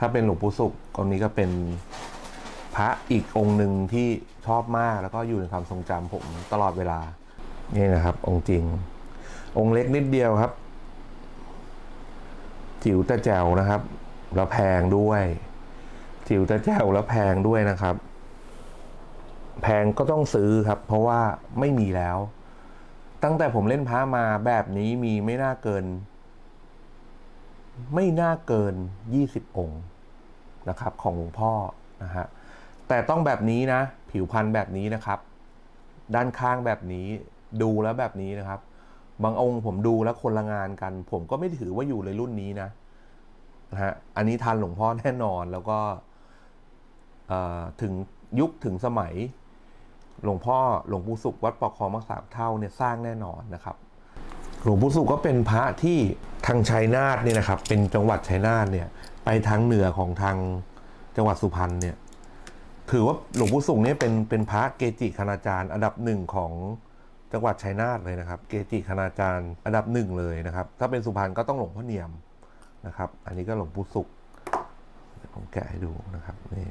ถ้าเป็นหลวงปู่สุของค์นี้ก็เป็นพระอีกองค์หนึ่งที่ชอบมากแล้วก็อยู่ในความทรงจำผมตลอดเวลา นี่นะครับ องค์จริง องค์เล็กนิดเดียวครับ จิ๋วต่แจวนะครับ แล้วแพงด้วย จิ๋วต่แจวแล้วแพงด้วยนะครับ แพงก็ต้องซื้อครับ เพราะว่าไม่มีแล้ว ตั้งแต่ผมเล่นพระมาแบบนี้มีไม่น่าเกิน ไม่น่าเกินยี่สิบองค์นะครับของหลวงพ่อนะฮะแต่ต้องแบบนี้นะ ผิวพันธุ์แบบนี้นะครับ ด้านข้างแบบนี้ดูแล้วแบบนี้นะครับ บางองค์ผมดูแล้วคนละงานกัน ผมก็ไม่ถือว่าอยู่ในรุ่นนี้นะนะฮะอันนี้ทันหลวงพ่อแน่นอนแล้วก็ถึงยุคถึงสมัย หลวงพ่อหลวงปู่สุขวัดปอกคอมักสามเท่าเนี่ยสร้างแน่นอนนะครับ หลวงปู่สุก็เป็นพระที่ทางชัยนาทเนี่ยนะครับ เป็นจังหวัดชัยนาทเนี่ย ไปทางเหนือของทางจังหวัดสุพรรณเนี่ย ถือว่าหลวงปู่สุเนี่ยเป็นเป็นพระเกจิคณาจารย์ อันดับหนึ่งของจังหวัดชัยนาทเลยนะครับ เกจิคณาจารย์อันดับหนึ่งเลยนะครับ ถ้าเป็นสุพรรณก็ต้องหลวงพ่อเนียมนะครับ อันนี้ก็หลวงปู่สุขผมแกะให้ดูนะครับนี่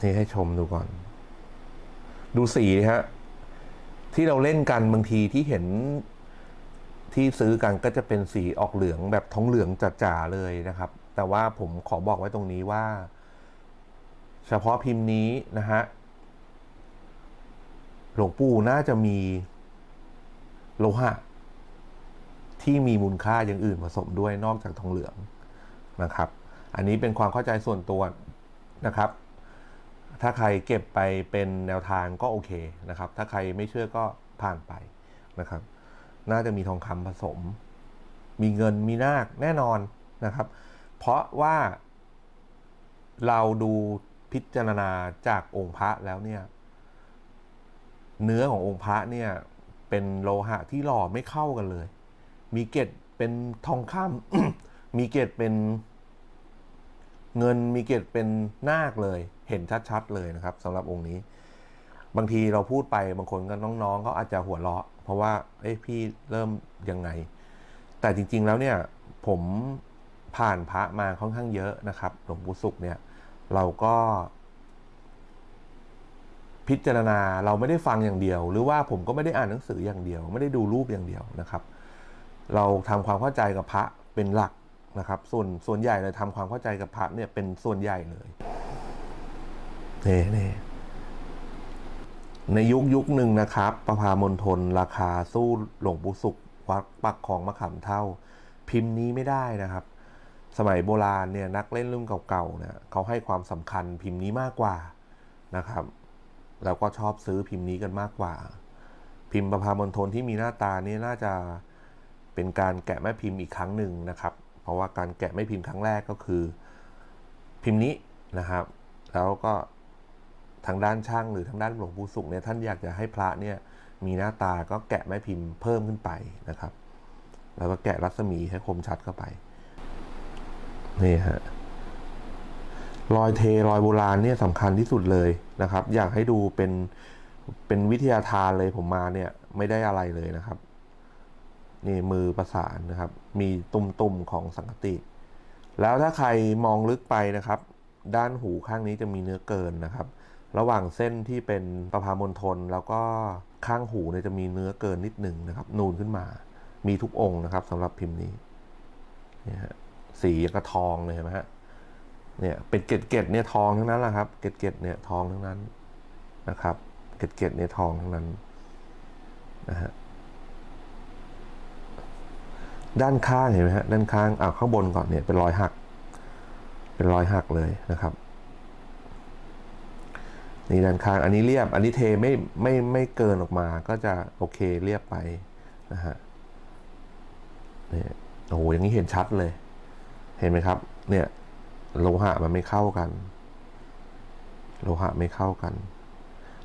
นี่ให้ชมดูก่อน ดูสีฮะ ที่เราเล่นกันบางทีที่เห็นที่ซื้อกันก็จะเป็นสีออกเหลืองแบบท้องเหลืองจ๋าๆเลยนะครับ แต่ว่าผมขอบอกไว้ตรงนี้ว่า เฉพาะพิมพ์นี้นะฮะหลวงปู่น่าจะมีโลหะที่มีมูลค่าอย่างอื่นผสมด้วยนอกจากทองเหลืองนะครับ อันนี้เป็นความเข้าใจส่วนตัวนะครับ ถ้าใครเก็บไปเป็นแนวทางก็โอเคนะครับ ถ้าใครไม่เชื่อก็ผ่านไปนะครับ น่าจะมีทองคำผสม มีเงินมีนาคแน่นอนนะครับ เพราะว่าเราดูพิจารณาจากองค์พระแล้วเนี่ย เนื้อขององค์พระเนี่ย เป็นโลหะที่หล่อไม่เข้ากันเลย มีเกล็ดเป็นทองคำมีเกล็ดเป็นเงินมีเกล็ดเป็นนาคเลย เห็นชัดๆเลยนะครับสำหรับองค์นี้ บางทีเราพูดไปบางคนก็น้องๆก็อาจจะหัวเราะ เพราะว่าเอ้ยพี่เริ่มยังไง แต่จริงๆแล้วเนี่ยผมผ่านพระมาค่อนข้างเยอะนะครับหลวงปู่สุขเนี่ยเราก็ พิจารณาเราไม่ได้ฟังอย่างเดียว หรือว่าผมก็ไม่ได้อ่านหนังสืออย่างเดียว ไม่ได้ดูรูปอย่างเดียวนะครับ เราทำความเข้าใจกับพระเป็นหลักนะครับ ส่วนส่วนใหญ่เลยทำความเข้าใจกับพระเนี่ยเป็นส่วนใหญ่เลย นี่นี่ในยุคยุคหนึ่งนะครับ ประพามณฑลราคาสู้หลวงปู่สุขวัดปักของมะขามเท่า พิมพ์นี้ไม่ได้นะครับ สมัยโบราณเนี่ยนักเล่นรุ่นเก่าๆเนี่ยเขาให้ความสำคัญพิมพ์นี้มากกว่านะครับ แล้วก็ชอบซื้อพิมพ์นี้กันมากกว่า พิมพ์ประพามณฑลที่มีหน้าตานี่น่าจะเป็นการแกะแม่พิมพ์อีกครั้งหนึ่งนะครับ เพราะว่าการแกะแม่พิมพ์ครั้งแรกก็คือ พิมพ์นี้นะครับ แล้วก็ ทางด้านช่างหรือทางด้านหลวงปู่สุขเนี่ยท่านอยากจะให้พระเนี่ยมีหน้าตาก็แกะแม่พิมพ์เพิ่มขึ้นไปนะครับ แล้วก็แกะรัศมีให้คมชัดเข้าไปนี่ฮะรอยเทรอยโบราณเนี่ยสำคัญที่สุดเลยนะครับ อยากให้ดูเป็นเป็นวิทยาทานเลยผมมาเนี่ยไม่ได้อะไรเลยนะครับ นี่มือประสานนะครับ มีตุ่มๆของสังกติ แล้วถ้าใครมองลึกไปนะครับ ด้านหูข้างนี้จะมีเนื้อเกินนะครับ ระหว่างเส้นที่เป็นประพามณฑลแล้วก็ข้างหูเนี่ยจะมีเนื้อเกินนิดหนึ่งนะครับ นูนขึ้นมา มีทุกองค์นะครับสำหรับพิมพ์นี้เนี่ยฮะสีกระทองเลยเห็นไหมฮะเนี่ยเป็นเกล็ดเกล็ดเนี่ยทองทั้งนั้นแหละครับเกล็ดเกล็ดเนี่ยทองทั้งนั้นนะครับเกล็ดเกล็ดเนี่ยทองทั้งนั้นนะฮะด้านข้างเห็นไหมฮะด้านข้างอ่าข้างบนก่อนเนี่ยเป็นรอยหัก เป็นรอยหักเลยนะครับ นี่ด้านข้างอันนี้เรียบ อันนี้เทไม่ไม่ไม่เกินออกมาก็จะโอเคเรียบไปนะฮะเนี่ยโอ้โหอย่างนี้เห็นชัดเลย เห็นไหมครับ เนี่ยโลหะมันไม่เข้ากัน โลหะไม่เข้ากัน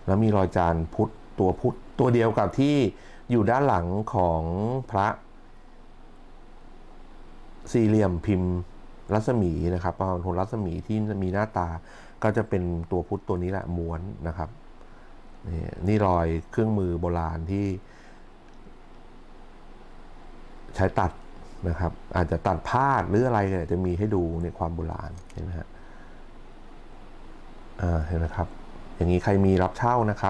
แล้วมีรอยจานพุทธตัวพุทธตัวเดียวกับที่อยู่ด้านหลังของพระสี่เหลี่ยมพิมพ์รัศมีนะครับประมาณรัศมีที่มีหน้าตา ก็จะเป็นตัวพุทธตัวนี้แหละม้วนนะครับ นี่นี่รอยเครื่องมือโบราณที่ ใช้ตัดนะครับ อาจจะตัดพลาดหรืออะไรเนี่ยจะมีให้ดูในความโบราณเห็นไหมฮะอ่าเห็นไหมครับ อย่างนี้ใครมีรับเช่านะครับ